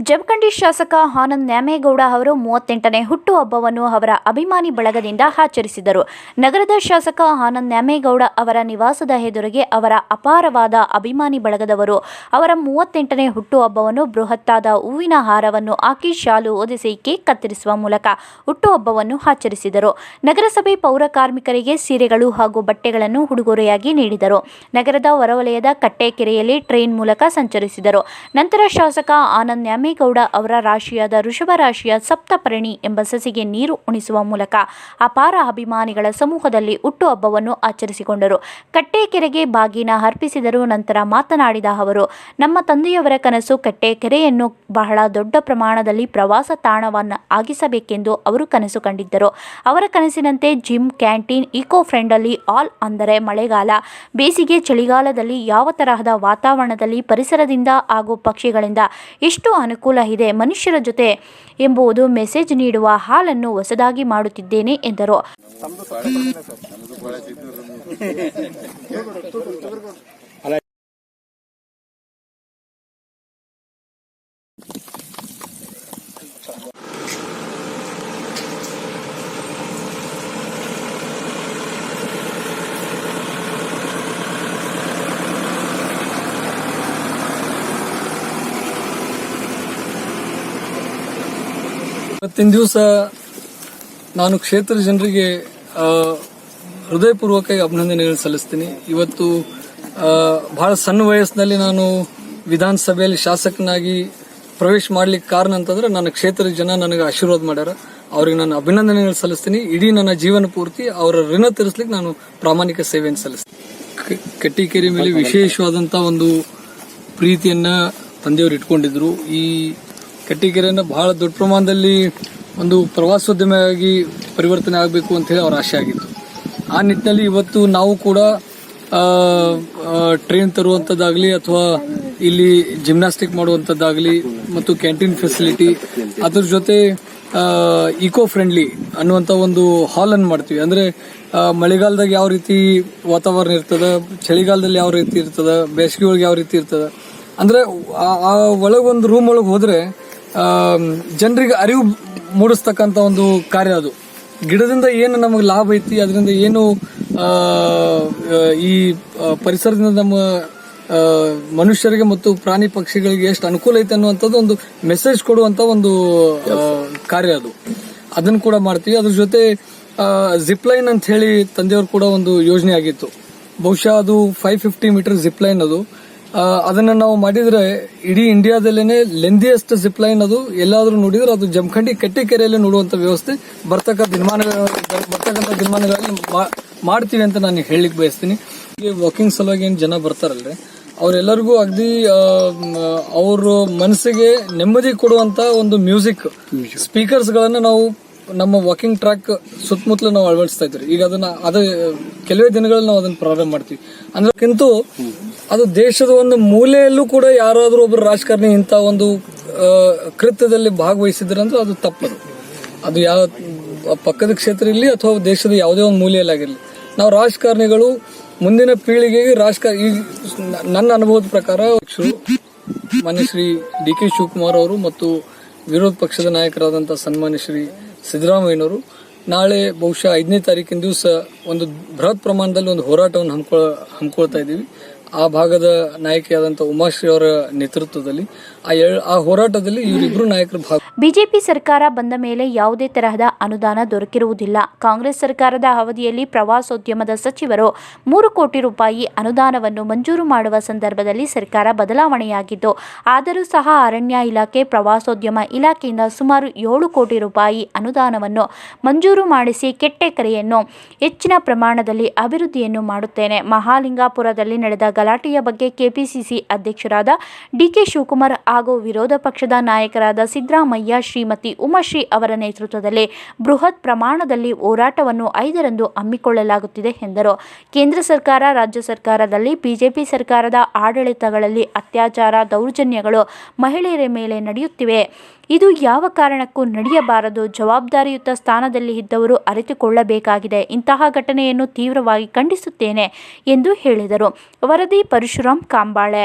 ಜಮಖಂಡಿ ಶಾಸಕ ಆನಂದ್ ನ್ಯಾಮೇಗೌಡ ಅವರು ಮೂವತ್ತೆಂಟನೇ ಹುಟ್ಟುಹಬ್ಬವನ್ನು ಅವರ ಅಭಿಮಾನಿ ಬಳಗದಿಂದ ಆಚರಿಸಿದರು. ನಗರದ ಶಾಸಕ ಆನಂದ್ ನ್ಯಾಮೇಗೌಡ ಅವರ ನಿವಾಸದ ಎದುರಿಗೆ ಅವರ ಅಪಾರವಾದ ಅಭಿಮಾನಿ ಬಳಗದವರು ಅವರ ಮೂವತ್ತೆಂಟನೇ ಹುಟ್ಟುಹಬ್ಬವನ್ನು ಬೃಹತ್ತಾದ ಹೂವಿನ ಹಾರವನ್ನು ಹಾಕಿ ಶಾಲು ಒದಿಸಿ ಕೇಕ್ ಕತ್ತರಿಸುವ ಮೂಲಕ ಹುಟ್ಟುಹಬ್ಬವನ್ನು ಆಚರಿಸಿದರು. ನಗರಸಭೆ ಪೌರ ಕಾರ್ಮಿಕರಿಗೆ ಸೀರೆಗಳು ಹಾಗೂ ಬಟ್ಟೆಗಳನ್ನು ಉಡುಗೊರೆಯಾಗಿ ನೀಡಿದರು. ನಗರದ ಹೊರವಲಯದ ಕಟ್ಟೆಕೆರೆಯಲ್ಲಿ ಟ್ರೈನ್ ಮೂಲಕ ಸಂಚರಿಸಿದರು. ನಂತರ ಶಾಸಕ ಆನಂದ್ ನ್ಯಾಮೇಗೌಡ ಅವರ ರಾಶಿಯಾದ ಋಷಭ ರಾಶಿಯ ಸಪ್ತಪರ್ಣಿ ಎಂಬ ಸಸಿಗೆ ನೀರು ಉಣಿಸುವ ಮೂಲಕ ಅಪಾರ ಅಭಿಮಾನಿಗಳ ಸಮೂಹದಲ್ಲಿ ಹುಟ್ಟುಹಬ್ಬವನ್ನು ಆಚರಿಸಿಕೊಂಡರು. ಕಟ್ಟೆಕೆರೆಗೆ ಬಾಗಿನ ಅರ್ಪಿಸಿದರು. ನಂತರ ಮಾತನಾಡಿದ ಅವರು, ನಮ್ಮ ತಂದೆಯವರ ಕನಸು ಕಟ್ಟೆಕೆರೆಯನ್ನು ಬಹಳ ದೊಡ್ಡ ಪ್ರಮಾಣದಲ್ಲಿ ಪ್ರವಾಸ ತಾಣವನ್ನು ಆಗಿಸಬೇಕೆಂದು ಅವರು ಕನಸು ಕಂಡಿದ್ದರು. ಅವರ ಕನಸಿನಂತೆ gym, canteen eco friendly all ಅಂದರೆ ಮಳೆಗಾಲ, ಬೇಸಿಗೆ ಚಳಿಗಾಲದಲ್ಲಿ ಯಾವ ತರಹದ ವಾತಾವರಣದಲ್ಲಿ ಪರಿಸರದಿಂದ ಹಾಗೂ ಪಕ್ಷಿಗಳಿಂದ ಎಷ್ಟು ಅನುಕೂಲ ಇದೆ ಮನುಷ್ಯರ ಜೊತೆ ಎಂಬುದು ಮೆಸೇಜ್ ನೀಡುವ ಹಾಲನ್ನು ಹೊಸದಾಗಿ ಮಾಡುತ್ತಿದ್ದೇನೆ ಎಂದರು. ಇವತ್ತಿನ ದಿವಸ ನಾನು ಕ್ಷೇತ್ರ ಜನರಿಗೆ ಹೃದಯಪೂರ್ವಕವಾಗಿ ಹೃದಯಪೂರ್ವಕ ಅಭಿನಂದನೆಗಳನ್ನು ಸಲ್ಲಿಸ್ತೀನಿ. ಇವತ್ತು ಬಹಳ ಸಣ್ಣ ವಯಸ್ಸಿನಲ್ಲಿ ನಾನು ವಿಧಾನಸಭೆಯಲ್ಲಿ ಶಾಸಕನಾಗಿ ಪ್ರವೇಶ ಮಾಡ್ಲಿಕ್ಕೆ ಕಾರಣ ಅಂತಂದ್ರೆ ನನ್ನ ಕ್ಷೇತ್ರದ ಜನ ನನಗೆ ಆಶೀರ್ವಾದ ಮಾಡ್ಯಾರ. ಅವ್ರಿಗೆ ನಾನು ಅಭಿನಂದನೆಗಳು ಸಲ್ಲಿಸ್ತೀನಿ. ಇಡೀ ನನ್ನ ಜೀವನ ಪೂರ್ತಿ ಅವರ ಋಣ ತೀರಿಸ್ಲಿಕ್ಕೆ ನಾನು ಪ್ರಾಮಾಣಿಕ ಸೇವೆಯನ್ನು ಸಲ್ಲಿಸ್ತೀನಿ. ಕೆಟ್ಟಿಕೇರಿ ಮೇಲೆ ವಿಶೇಷವಾದಂತ ಒಂದು ಪ್ರೀತಿಯನ್ನ ತಂದೆಯವರು ಇಟ್ಕೊಂಡಿದ್ರು. ಈ ಕಟ್ಟಿಗೆರೆಯನ್ನ ಬಹಳ ದೊಡ್ಡ ಪ್ರಮಾಣದಲ್ಲಿ ಒಂದು ಪ್ರವಾಸೋದ್ಯಮವಾಗಿ ಪರಿವರ್ತನೆ ಆಗಬೇಕು ಅಂತ ಹೇಳಿ ಅವರ ಆಶೆ ಆಗಿತ್ತು. ಆ ನಿಟ್ಟಿನಲ್ಲಿ ಇವತ್ತು ನಾವು ಕೂಡ ಟ್ರೈನ್ ತರುವಂಥದ್ದಾಗಲಿ ಅಥವಾ ಇಲ್ಲಿ ಜಿಮ್ನಾಸ್ಟಿಕ್ ಮಾಡುವಂಥದ್ದಾಗಲಿ ಮತ್ತು ಕ್ಯಾಂಟೀನ್ ಫೆಸಿಲಿಟಿ ಅದ್ರ ಜೊತೆ ಇಕೋ ಫ್ರೆಂಡ್ಲಿ ಅನ್ನುವಂಥ ಒಂದು ಹಾಲ್ ಅನ್ನು ಮಾಡ್ತೀವಿ. ಅಂದರೆ ಮಳೆಗಾಲದಾಗ ಯಾವ ರೀತಿ ವಾತಾವರಣ ಇರ್ತದೆ, ಚಳಿಗಾಲದಲ್ಲಿ ಯಾವ ರೀತಿ ಇರ್ತದೆ ಬೇಸಿಗೆ ಒಳಗೆ ಯಾವ ರೀತಿ ಇರ್ತದೆ, ಅಂದರೆ ಆ ಒಳಗೊಂದು ರೂಮ್ ಒಳಗೆ ಹೋದ್ರೆ ಜನರಿಗೆ ಅರಿವು ಮೂಡಿಸ್ತಕ್ಕಂಥ ಒಂದು ಕಾರ್ಯ ಅದು. ಗಿಡದಿಂದ ಏನು ನಮಗೆ ಲಾಭ ಐತಿ, ಅದರಿಂದ ಏನು ಈ ಪರಿಸರದಿಂದ ನಮ್ಮ ಮನುಷ್ಯರಿಗೆ ಮತ್ತು ಪ್ರಾಣಿ ಪಕ್ಷಿಗಳಿಗೆ ಎಷ್ಟು ಅನುಕೂಲ ಐತೆ ಅನ್ನುವಂಥದ್ದು ಒಂದು ಮೆಸೇಜ್ ಕೊಡುವಂತ ಒಂದು ಕಾರ್ಯ ಅದು. ಅದನ್ನು ಕೂಡ ಮಾಡ್ತೀವಿ. ಅದ್ರ ಜೊತೆ ಜಿಪ್ ಲೈನ್ ಅಂತ ಹೇಳಿ ತಂದೆಯವರು ಕೂಡ ಒಂದು ಯೋಜನೆ ಆಗಿತ್ತು. ಬಹುಶಃ ಅದು five fifty metre zip line ಅದು. ಅದನ್ನ ನಾವು ಮಾಡಿದ್ರೆ ಇಡೀ ಇಂಡಿಯಾದಲ್ಲೇನೆ ಲೆಂದಿಯಸ್ಟ್ ಜಿಪ್ ಲೈನ್ ಅದು. ಎಲ್ಲಾದ್ರೂ ನೋಡಿದ್ರೆ ಅದು ಜಮಖಂಡಿ ಕಟ್ಟಿಕೆರೆಯಲ್ಲಿ ನೋಡುವಂತ ವ್ಯವಸ್ಥೆ. ಬರ್ತಕ್ಕ ದಿನಮಾನ ಬರ್ತಕ್ಕಂಥ ದಿನಮಾನಗಳಲ್ಲಿ ಮಾಡ್ತೀವಿ ಅಂತ ನಾನು ಹೇಳಲಿಕ್ಕೆ ಬಯಸ್ತೀನಿ. ವಾಕಿಂಗ್ ಸಲುವಾಗಿ ಏನು ಜನ ಬರ್ತಾರಲ್ರಿ? ಅವರೆಲ್ಲರಿಗೂ ಅಗದಿ ಅವ್ರ ಮನಸ್ಸಿಗೆ ನೆಮ್ಮದಿ ಕೊಡುವಂತ ಒಂದು ಮ್ಯೂಸಿಕ್ ಸ್ಪೀಕರ್ಸ್ಗಳನ್ನು ನಾವು ನಮ್ಮ ವಾಕಿಂಗ್ ಟ್ರ್ಯಾಕ್ ಸುತ್ತಮುತ್ತಲು ನಾವು ಅಳವಡಿಸ್ತಾ ಇದ್ರಿ ಈಗ ಅದನ್ನ, ಅದ, ಕೆಲವೇ ದಿನಗಳಲ್ಲಿ ನಾವು ಅದನ್ನ ಪ್ರಾರಂಭ ಮಾಡ್ತೀವಿ. ಅಂದ್ರಕ್ಕಿಂತ ಅದು ದೇಶದ ಒಂದು ಮೂಲೆಯಲ್ಲೂ ಕೂಡ ಯಾರಾದರೂ ಒಬ್ಬರು ರಾಜಕಾರಣಿ ಇಂಥ ಒಂದು ಕೃತ್ಯದಲ್ಲಿ ಭಾಗವಹಿಸಿದ್ರಂದ್ರೆ ಅದು ತಪ್ಪದು. ಅದು ಯಾವ, ಪಕ್ಕದ ಕ್ಷೇತ್ರ ಇರಲಿ ಅಥವಾ ದೇಶದ ಯಾವುದೇ ಒಂದು ಮೂಲೆಯಲ್ಲಾಗಿರಲಿ. ನಾವು ರಾಜಕಾರಣಿಗಳು ಮುಂದಿನ ಪೀಳಿಗೆಗೆ ರಾಜಕಾರಣ ಈಗ ನನ್ನ ಅನುಭವದ ಪ್ರಕಾರ ಮಾನ್ಯ ಶ್ರೀ ಡಿ ಕೆ ಶಿವಕುಮಾರ್ ಅವರು ಮತ್ತು ವಿರೋಧ ಪಕ್ಷದ ನಾಯಕರಾದಂಥ ಸನ್ಮಾನ್ಯ ಶ್ರೀ ಸಿದ್ದರಾಮಯ್ಯನವರು ನಾಳೆ ಬಹುಶಃ ಐದನೇ ತಾರೀಕಿನ ದಿವಸ ಒಂದು ಬೃಹತ್ ಪ್ರಮಾಣದಲ್ಲಿ ಒಂದು ಹೋರಾಟವನ್ನು ಹಮ್ಮಿಕೊಳ್ ಹಮ್ಮಿಕೊಳ್ತಾ ಇದ್ದೀವಿ. ಆ ಭಾಗದ ನಾಯಕಿಯಾದಂಥ ಉಮಾಶ್ರೀ ಅವರ ನೇತೃತ್ವದಲ್ಲಿ ಆ ಹೋರಾಟದಲ್ಲಿ ಇವರಿಬ್ಬರು ನಾಯಕರು ಬಿಜೆಪಿ ಸರ್ಕಾರ ಬಂದ ಮೇಲೆ ಯಾವುದೇ ತರಹದ ಅನುದಾನ ದೊರಕಿರುವುದಿಲ್ಲ. ಕಾಂಗ್ರೆಸ್ ಸರ್ಕಾರದ ಅವಧಿಯಲ್ಲಿ ಪ್ರವಾಸೋದ್ಯಮದ ಸಚಿವರು ಮೂರು ಕೋಟಿ ರೂಪಾಯಿ ಅನುದಾನವನ್ನು ಮಂಜೂರು ಮಾಡುವ ಸಂದರ್ಭದಲ್ಲಿ ಸರ್ಕಾರ ಬದಲಾವಣೆಯಾಗಿದ್ದು, ಆದರೂ ಸಹ ಅರಣ್ಯ ಇಲಾಖೆ, ಪ್ರವಾಸೋದ್ಯಮ ಇಲಾಖೆಯಿಂದ ಸುಮಾರು ಏಳು ಕೋಟಿ ರೂಪಾಯಿ ಅನುದಾನವನ್ನು ಮಂಜೂರು ಮಾಡಿಸಿ ಕೆಟ್ಟೆಕರೆಯನ್ನು ಹೆಚ್ಚಿನ ಪ್ರಮಾಣದಲ್ಲಿ ಅಭಿವೃದ್ಧಿಯನ್ನು ಮಾಡುತ್ತೇನೆ. ಮಹಾಲಿಂಗಾಪುರದಲ್ಲಿ ನಡೆದ ಗಲಾಟೆಯ ಬಗ್ಗೆ ಕೆಪಿಸಿಸಿ ಅಧ್ಯಕ್ಷರಾದ ಡಿಕೆ ಶಿವಕುಮಾರ್ ಹಾಗೂ ವಿರೋಧ ಪಕ್ಷದ ನಾಯಕರಾದ ಸಿದ್ದರಾಮಯ್ಯ, ಶ್ರೀಮತಿ ಉಮಾಶ್ರೀ ಅವರ ನೇತೃತ್ವದಲ್ಲಿ ಬೃಹತ್ ಪ್ರಮಾಣದಲ್ಲಿ ಹೋರಾಟವನ್ನು ಐದರಂದು ಹಮ್ಮಿಕೊಳ್ಳಲಾಗುತ್ತಿದೆ ಎಂದರು. ಕೇಂದ್ರ ಸರ್ಕಾರ, ರಾಜ್ಯ ಸರ್ಕಾರದಲ್ಲಿ ಬಿಜೆಪಿ ಸರ್ಕಾರದ ಆಡಳಿತಗಳಲ್ಲಿ ಅತ್ಯಾಚಾರ, ದೌರ್ಜನ್ಯಗಳು ಮಹಿಳೆಯರ ಮೇಲೆ ನಡೆಯುತ್ತಿವೆ. ಇದು ಯಾವ ಕಾರಣಕ್ಕೂ ನಡೆಯಬಾರದು. ಜವಾಬ್ದಾರಿಯುತ ಸ್ಥಾನದಲ್ಲಿ ಇದ್ದವರು ಅರಿತುಕೊಳ್ಳಬೇಕಾಗಿದೆ. ಇಂತಹ ಘಟನೆಯನ್ನು ತೀವ್ರವಾಗಿ ಖಂಡಿಸುತ್ತೇನೆ ಎಂದು ಹೇಳಿದರು. ವರದಿ ಪರಶುರಾಮ್ ಕಾಂಬಾಳೆ.